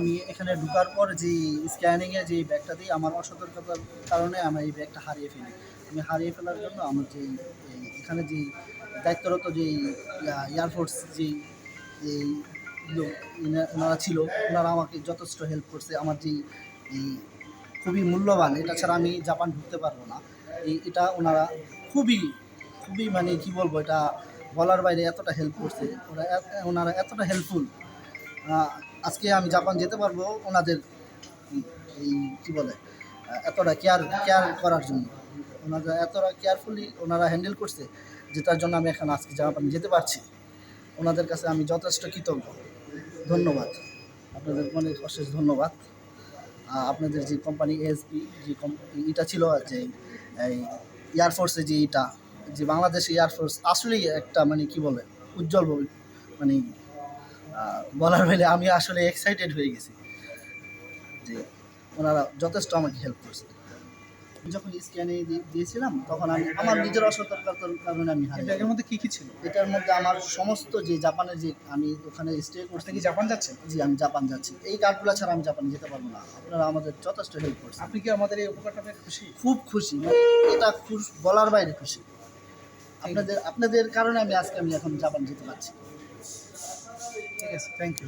আমি এখানে ঢুকার পর যে স্ক্যানিংয়ে যে ব্যাগটা দিই, আমার অসতর্কতার কারণে আমি এই ব্যাগটা হারিয়ে ফেলি। আমি হারিয়ে ফেলার জন্য আমার যে এখানে যে দায়িত্বরত যে এয়ারফোর্স যে, এই লোক ওনারা ছিল, ওনারা আমাকে যথেষ্ট হেল্প করছে। আমার যে, এই খুবই মূল্যবান, এটা ছাড়া আমি জাপান ঢুকতে পারব না। এটা ওনারা খুবই খুবই মানে কি বলব, এটা বলার বাইরে এতটা হেল্প করছে। ওরা ওনারা এতটা হেল্পফুল আজকে আমি জাপান যেতে পারব ওনাদের এই কী বলে এতটা কেয়ার কেয়ার করার জন্য। ওনারা এতটা কেয়ারফুলি ওনারা হ্যান্ডেল করছে যেটার জন্য আমি এখন আজকে জাপান যেতে পারছি। ওনাদের কাছে আমি যথেষ্ট কৃতজ্ঞ। ধন্যবাদ। আপনাদের অনেক অশেষ ধন্যবাদ। আপনাদের যে কোম্পানি এসপি যে এটা ছিল যে, এই এয়ারফোর্সে যে এটা, যে বাংলাদেশ এয়ারফোর্স আসলেই একটা মানে কি বলে, উজ্জ্বল মানে বলার বেলে আমি আসলে এক্সাইটেড হয়ে গেছি যে ওনারা যথেষ্ট আমাকে হেল্প করছে। যখন স্ক্যানে দিয়েছিলাম তখন আমি আমার নিজের অসতর্কতার কারণে আমি হারিয়ে মধ্যে কি কি ছিল? এটার মধ্যে আমার সমস্ত যে জাপানের যে আমি ওখানে স্টে করতে কি জাপান যাচ্ছেন জি আমি জাপান যাচ্ছি। এই কার্ডগুলো ছাড়া আমি জাপান যেতে পারব না। আপনারা আমাদের যথেষ্ট হেল্প করছেন। আপনি কি আমাদের এই উপকারটা খুশি? খুব খুশি। মানে এটা খুশ বলার বাইরে খুশি। আপনাদের আপনাদের কারণে আমি আজকে আমি এখন জাপান যেতে পারছি। ঠিক আছে থ্যাংক ইউ